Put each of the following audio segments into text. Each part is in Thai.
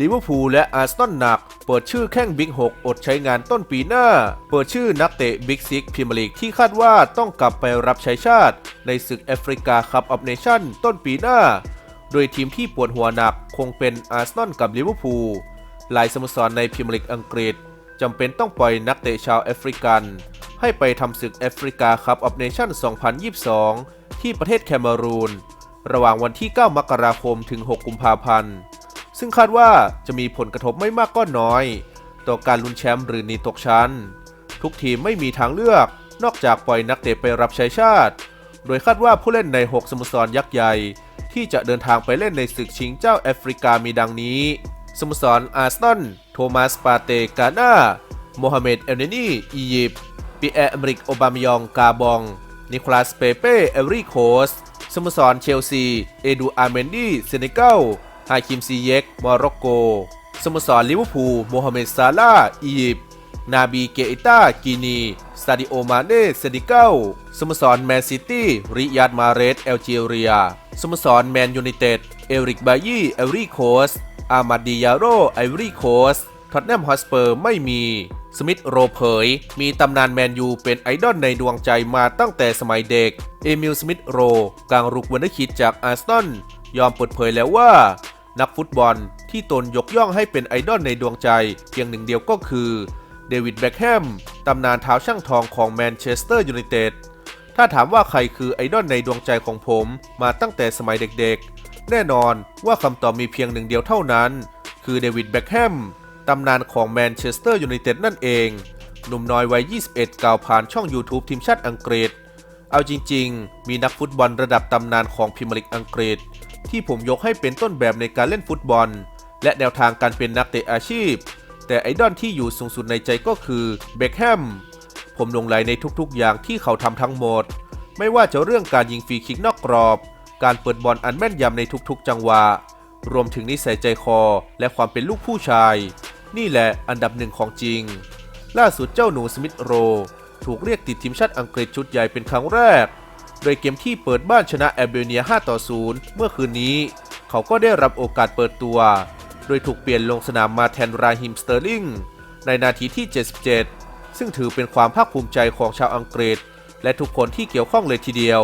ลิเวอร์พูลและอาร์เซนอลหนัก เปิดชื่อแข้งบิ๊ก6อดใช้งานต้นปีหน้า เปิดชื่อนักเตะบิ๊กซิกพรีเมียร์ลีกที่คาดว่าต้องกลับไปรับใช้ชาติ ในศึกแอฟริกาคัพออฟเนชั่นต้นปีหน้า โดยทีมที่ปวดหัวหนักคงเป็นอาร์เซนอลกับลิเวอร์พูลหลายสโมสรในพรีเมียร์ลีกอังกฤษจำเป็นต้องปล่อยนักเตะชาวแอฟริกัน ให้ไปทำศึกแอฟริกาคัพออฟเนชั่น2022 ที่ประเทศแคเมารูน ระหว่างวันที่ 9 มกราคมถึง 6 กุมภาพันธ์ ซึ่งคาดว่าจะมีผลกระทบไม่มากก็น้อย ต่อการลุ้นแชมป์หรือหนีตกชั้น ทุกทีมไม่มีทางเลือก นอกจากปล่อยนักเตะไปรับใช้ชาติ โดยคาดว่าผู้เล่นใน 6 สโมสรยักษ์ใหญ่ ที่จะเดินทางไปเล่นในศึกชิงเจ้าแอฟริกามีดังนี้ สโมสรอาร์ซนอลโทมัสปาเตกาน่าโมฮัมเหม็ดเอลเนนีอียิปต์ปีแอร์อเมริกโอบามยองกาบองนิโคลัสเปเป้เอริโคสสโมสรเชลซี เอดูอาร์เมนดีเซเนกัล ฮาคิมซีเยกโมร็อกโก สโมสรลิเวอร์พูลโมฮัมเหม็ดซาลาอียิปต์นาบีเกอิต้ากีนีซาดิโอมาเน่เซนิเกัลสโมสรแมนซิตี้ริยาดมาเรสแอลจีเรียสโมสรแมนยูไนเต็ดเอริกบายีเอริโคสอามาดิยาโรไอวอรี่โคสท็อตแนมฮอสเปอร์ไม่มี สมิธโรเผย มีตำนานแมนยูเป็นไอดอลในดวงใจมาตั้งแต่สมัยเด็ก เอมิลสมิธโรกลางรุกวันคิดจากอาร์เซนยอมเปิดเผยแล้วว่า นักฟุตบอลที่ตนยกย่องให้เป็นไอดอลในดวงใจ เพียงหนึ่งเดียวก็คือเดวิดแบ็คแฮมตำนานเท้าช่างทองของแมนเชสเตอร์ยูไนเต็ดถ้าถามว่าใครคือไอดอลในดวงใจของผมมาตั้งแต่สมัยเด็กๆ แน่นอนว่าคำตอบมีเพียงหนึ่งเดียวเท่านั้น คือเดวิดแบ็คแฮมตำนานของแมนเชสเตอร์ยูไนเต็ดนั่นเอง หนุ่มน้อยวัย 21 กล่าวผ่านช่อง YouTube ทีมชาติอังกฤษ เอาจริงๆ มีนักฟุตบอลระดับตำนานของพรีเมียร์ลีกอังกฤษ ที่ผมยกให้เป็นต้นแบบในการเล่นฟุตบอล และแนวทางการเป็นนักเตะอาชีพ แต่ไอดอลที่อยู่สูงสุดในใจก็คือเบคแฮมผมลงไหลในทุกๆ อย่างที่เขาทำทั้งหมด ไม่ว่าจะเรื่องการยิงฟรีคิกนอกกรอบ การเปิดบอลอันแม่นยำในทุกๆ จังหวะ รวมถึงนิสัยใจคอและความเป็นลูกผู้ชาย นี่แหละอันดับหนึ่งของจริง ล่าสุดเจ้าหนูสมิธโร ถูกเรียกติดทีมชาติอังกฤษชุดใหญ่เป็นครั้งแรก โดยเกมที่เปิดบ้านชนะแอลเบเนีย 5 ต่อ 0 เมื่อคืนนี้ เขาก็ได้รับโอกาสเปิดตัว โดยถูกเปลี่ยนลงสนามมาแทนราฮิมสเตอร์ลิงในนาทีที่ 77 ซึ่งถือเป็นความภาคภูมิใจของชาวอังกฤษ และทุกคนที่เกี่ยวข้องเลยทีเดียว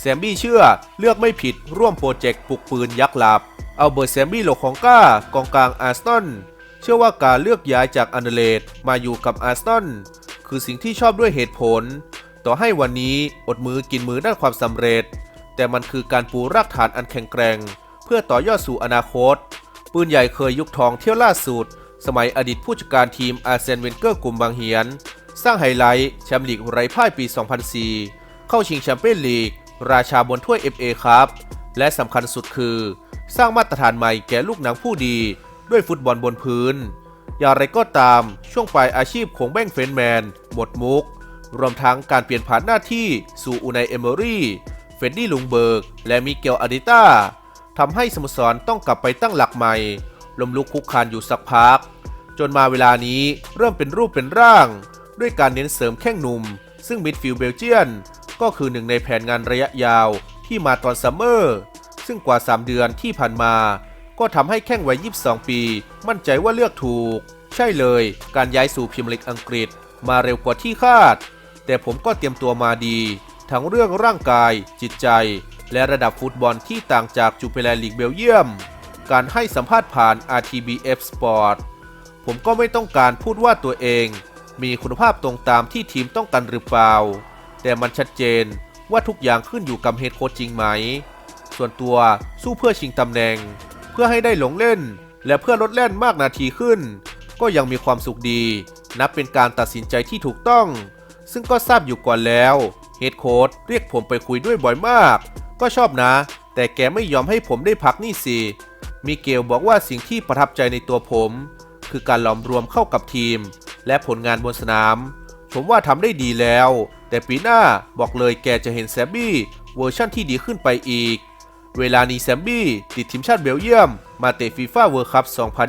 แซมบี้เชื่อเลือกไม่ผิดร่วมโปรเจกต์ปลุกปืนยักษ์หลับ เอาเบอร์แซมบี้โลของก้ากองกลางอาร์เซนเชื่อว่าการเลือกย้ายจากอันเดเลดมาอยู่กับอาร์เซนคือสิ่งที่ชอบด้วยเหตุผล ต่อให้วันนี้อดมือกินมือด้านความสำเร็จ แต่มันคือการปูรากฐานอันแข็งแกร่ง เพื่อต่อยอดสู่อนาคต ปืนใหญ่เคยยุคทองเที่ยวล่าสุด สมัยอดีตผู้จัดการทีมอาร์เซนเวนเกอร์กลุ่มบางเหียน สร้างไฮไลท์แชมป์ลีกไร้พ่ายปี 2004 เข้าชิงแชมเปี้ยนลีก ราชาบนถ้วย FA ครับ และสำคัญสุดคือ สร้างมาตรฐานใหม่แก่ลูกหนังผู้ดี ด้วยฟุตบอลบนพื้นอย่างไรก็ตามช่วงปลายอาชีพของแบงค์เฟนแมนหมดมุก รวมทั้งการเปลี่ยนผ่านหน้าที่สู่อูไนเอเมอรี่เฟรดดี้ลุงเบิร์ก และมิเกลอาดิต้าทำให้สโมสรต้องกลับไปตั้งหลักใหม่ล้มลุกคุกคานอยู่สักพัก จนมาเวลานี้เริ่มเป็นรูปเป็นร่าง ด้วยการเน้นเสริมแข้งหนุ่ม ซึ่งมิดฟิลด์เบลเจียน ก็คือหนึ่งในแผนงานระยะยาวที่มาตอนซัมเมอร์ ซึ่งกว่า 3 เดือนที่ผ่านมา ก็ทำให้แข้งวัย 22 ปี มั่นใจว่าเลือกถูก ใช่เลย การย้ายสู่พรีเมียร์ลีกอังกฤษ มาเร็วกว่าที่คาด แต่ผมก็เตรียมตัวมาดี ทั้งเรื่องร่างกาย จิตใจ และระดับฟุตบอลที่ต่างจากจูเปแลลีกเบลเยียม การให้สัมภาษณ์ผ่าน RTBF Sport ผมก็ไม่ต้องการพูดว่าตัวเอง มีคุณภาพตรงตามที่ทีมต้องการหรือเปล่า แต่มันชัดเจนว่าทุกอย่างขึ้นอยู่กับเฮดโค้ชจริงไหม ส่วนตัวสู้เพื่อชิงตำแหน่ง เพื่อให้ได้หลงเล่น และเพื่อลดเล่นมากนาทีขึ้น ก็ยังมีความสุขดี นับเป็นการตัดสินใจที่ถูกต้อง ซึ่งก็ทราบอยู่ก่อนแล้วเฮดโค้ชเรียกผมไปคุยด้วยบ่อยมาก ก็ชอบนะ แต่แกไม่ยอมให้ผมได้พักนี่สิมิเกลบอกว่าสิ่งที่ประทับใจในตัวผม คือการหลอมรวมเข้ากับทีม และผลงานบนสนาม ผมว่าทำได้ดีแล้ว แต่ปีหน้าบอกเลยแกจะเห็นแซมบี้เวอร์ชั่นที่ดีขึ้นไปอีก เวลานี้แซมบี้ติดทีมชาติเบลเยียม มาเตะฟีฟ่าเวิร์คัพ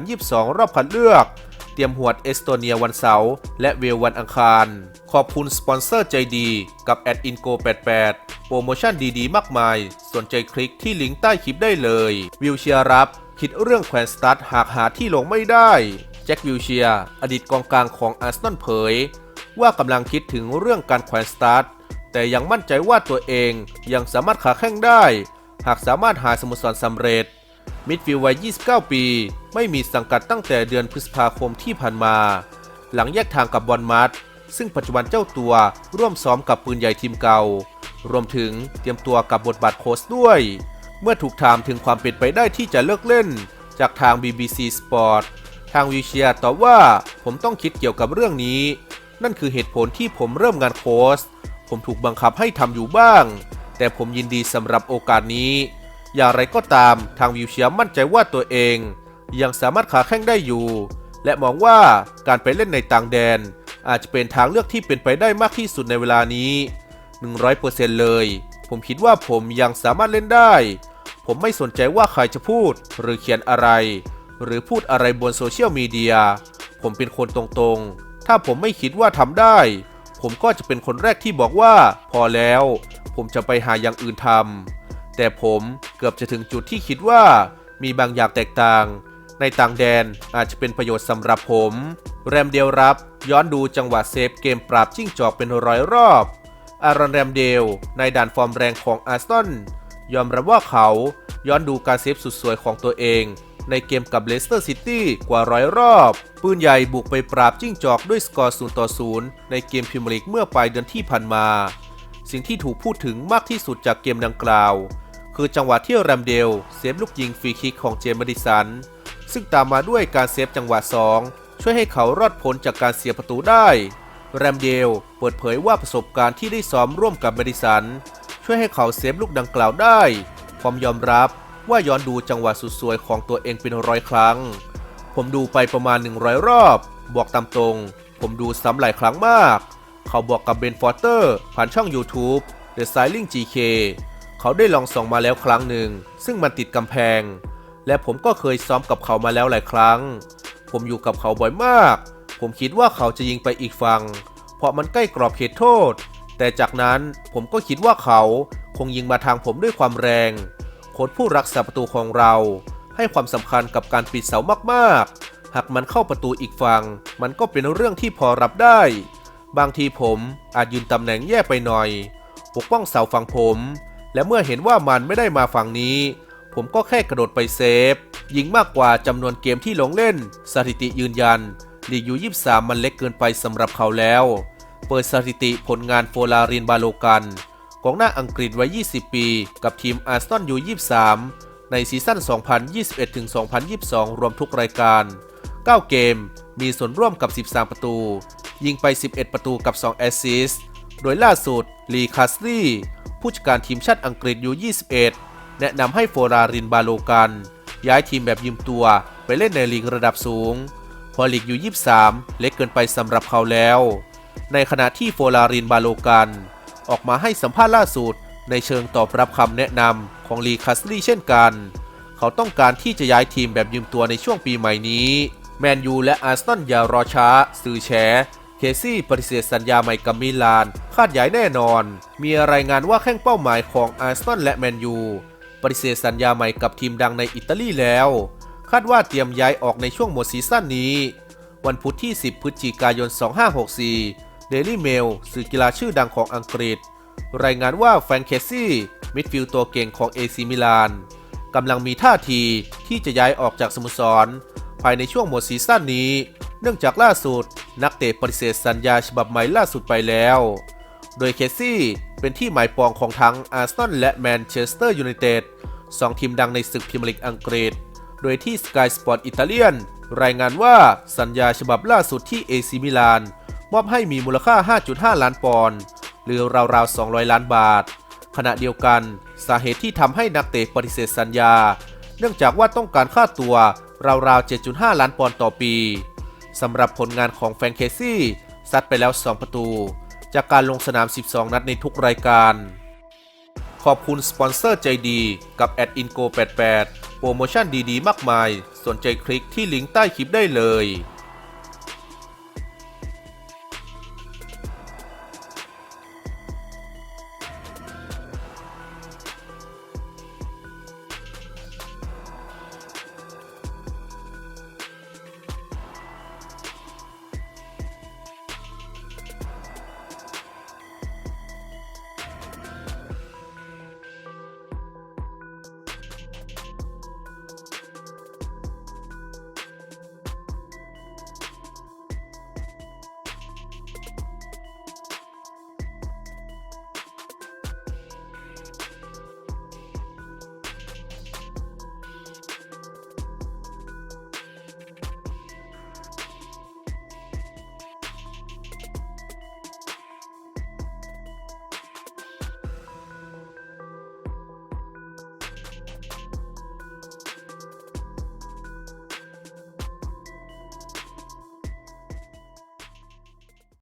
2022 รอบคัดเลือก เตรียมหวดเอสโตเนียวันเสาร์และเวลวันอังคาร ขอบคุณสปอนเซอร์ใจดีกับแอดอินโก88 โปรโมชั่นดีๆ มากมาย สนใจคลิกที่ลิงก์ใต้คลิปได้เลย วิวเชียร์รับ คิดเรื่องแขวนสตาร์ทหากหาที่ลงไม่ได้ แจ็ควิลเชียร์อดีตกองกลางของอาร์เซนอลเผย ว่ากำลังคิดถึงเรื่องการแขวนสตาร์ทแต่ยังมั่นใจว่าตัวเองยังสามารถขาแข้งได้ หากสามารถหาสโมสรสำเร็จ มิดฟิลด์วัย 29 ปี ไม่มีสังกัดตั้งแต่เดือนพฤษภาคมที่ผ่านมา หลังแยกทางกับบอลมัด ซึ่งปัจจุบันเจ้าตัวร่วมซ้อมกับปืนใหญ่ทีมเก่า รวมถึงเตรียมตัวกับบทบาทโค้ชด้วย เมื่อถูกถามถึงความเป็นไปได้ที่จะเลิกเล่น จากทาง BBC Sport ทางวิเชียตอบว่าผมต้องคิดเกี่ยวกับเรื่องนี้ นั่นคือเหตุผลที่ผมเริ่มงานโค้ชผมถูกบังคับให้ทำอยู่บ้าง แต่ผมยินดีสำหรับโอกาสนี้ อย่างไรก็ตามทางวิวเชียมั่นใจว่าตัวเอง ยังสามารถขาแข้งได้อยู่ และมองว่าการไปเล่นในต่างแดน อาจจะเป็นทางเลือกที่เป็นไปได้มากที่สุดในเวลานี้ 100%เลย ผมคิดว่าผมยังสามารถเล่นได้ ผมไม่สนใจว่าใครจะพูด หรือเขียนอะไร หรือพูดอะไรบนโซเชียลมีเดีย ผมเป็นคนตรงๆ ถ้าผมไม่คิดว่าทำได้ ผมก็จะเป็นคนแรกที่บอกว่า พอแล้ว ผมจะไปหาอย่างอื่นทำแต่ผมเกือบจะถึงจุดที่คิดว่า มีบางอย่างแตกต่างในต่างแดนอาจจะเป็นประโยชน์สำหรับผม แรมเดลรับ ย้อนดูจังหวะเซฟเกมปราบจิ้งจอกเป็นร้อยรอบ อารอนแรมเดลในด่านฟอร์มแรงของอาร์เซนยอมรับว่าเขาย้อนดูการเซฟสุดสวยของตัวเอง ในเกมกับเลสเตอร์ซิตี้กว่าร้อยรอบ ปืนใหญ่บุกไปปราบจิ้งจอกด้วยสกอร์0ต่อ0ในเกมพรีเมียร์ลีกเมื่อปลายเดือนที่ผ่านมา สิ่งที่ถูกพูดถึงมากที่สุดจากเกมดังกล่าว คือจังหวะที่แรมเดลเซฟลูกยิงฟรีคิกของเจมส์มดิสันซึ่งตามมาด้วยการเซฟจังหวะ 2 ช่วยให้เขารอดพ้นจากการเสียประตูได้ แรมเดลเปิดเผยว่าประสบการณ์ที่ได้ซ้อมร่วมกับมดิสัน ช่วยให้เขาเซฟลูกดังกล่าวได้พร้อมยอมรับว่าย้อนดูจังหวะสุดสวยของตัวเองเป็นร้อยครั้ง ผมดูไปประมาณ 100 รอบ บอกตามตรง ผมดูซ้ำหลายครั้งมาก เขาบอกกับเบนฟอร์เตอร์ผ่านช่อง YouTube The Styling GK เขาได้ลองส่องมาแล้วครั้งหนึ่ง ซึ่งมันติดกำแพง และผมก็เคยซ้อมกับเขามาแล้วหลายครั้ง ผมอยู่กับเขาบ่อยมาก ผมคิดว่าเขาจะยิงไปอีกฝั่ง เพราะมันใกล้กรอบเขตโทษ แต่จากนั้นผมก็คิดว่าเขาคงยิงมาทางผมด้วยความแรง โค้ชผู้รักษาประตูของเรา ให้ความสำคัญกับการปิดเสามากๆ หากมันเข้าประตูอีกฝั่ง มันก็เป็นเรื่องที่พอรับได้ บางทีผมอาจยืนตำแหน่งแย่ไปหน่อย ปกป้องเสาฝั่งผม และเมื่อเห็นว่ามันไม่ได้มาฝั่งนี้ ผมก็แค่กระโดดไปเซฟ ยิงมากกว่าจำนวนเกมที่ลงเล่น สถิติยืนยันลีกยู23 มันเล็กเกินไปสำหรับเขาแล้ว เปิดสถิติผลงานโฟลารินบาโลกันกองหน้าอังกฤษวัย 20 ปี กับทีมอาร์เซนอลยู23 ในซีซั่น 2021-2022 รวมทุกรายการ 9 เกม มีส่วนร่วมกับ 13 ประตู ยิงไป 11 ประตูกับ 2 แอสซิสต์โดยล่าสุด ลีคาสลีผู้จัดการทีมชาติอังกฤษยู21 แนะนำให้โฟรารินบาโลกัน ย้ายทีมแบบยืมตัวไปเล่นในลีกระดับสูงพอลีกอยู่ 23 เล็กเกินไปสำหรับเขาแล้ว ในขณะที่โฟลารินบาโลกัน ออกมาให้สัมภาษณ์ล่าสุด ในเชิงตอบรับคำแนะนำของลีคัสลี่เช่นกัน เขาต้องการที่จะย้ายทีมแบบยืมตัวในช่วงปีใหม่นี้ แมนยูและอาร์เซนอลอย่ารอช้า สื่อแฉเคซี่ปฏิเสธสัญญาใหม่กับมิลาน คาดย้ายแน่นอน มีรายงานว่าแข้งเป้าหมายของอาร์เซนอลและแมนยู ปฏิเสธสัญญาใหม่กับทีมดังในอิตาลีแล้ว คาดว่าเตรียมย้ายออกในช่วงหมดซีซั่นนี้ วันพุธที่ 10 พฤศจิกายน 2564เดลี่เมลสื่อกีฬาชื่อดังของอังกฤษ รายงานว่าแฟรงค์เคซี่มิดฟิลด์ตัวเก่งของเอซิมิลานกำลังมีท่าทีที่จะย้ายออกจากสโมสร ภายในช่วงหมดซีซั่นนี้ เนื่องจากล่าสุด นักเตะปฏิเสธสัญญาฉบับใหม่ล่าสุดไปแล้ว โดยเคซี่เป็นที่หมายปองของทั้งอาร์เซนอลและแมนเชสเตอร์ยูไนเต็ดสองทีมดังในศึกพรีเมียร์ลีกอังกฤษ โดยที่ Sky Sport อิตาเลียน รายงานว่าสัญญาฉบับล่าสุดที่เอซิมิลานมอบให้มีมูลค่า 5.5 ล้านปอนด์หรือราวๆ 200 ล้านบาท ขณะเดียวกันสาเหตุที่ทำให้นักเตะปฏิเสธสัญญา เนื่องจากว่าต้องการค่าตัวราวๆ 7.5 ล้านปอนด์ต่อปีสำหรับผลงานของแฟรงเคซี่ซัดไปแล้ว 2 ประตู จากการลงสนาม 12 นัดในทุกรายการ ขอบคุณสปอนเซอร์ใจดีกับ a d i n g o 88โปรโมชั่นดีๆ มากมาย สนใจคลิกที่ลิงก์ใต้คลิปได้เลย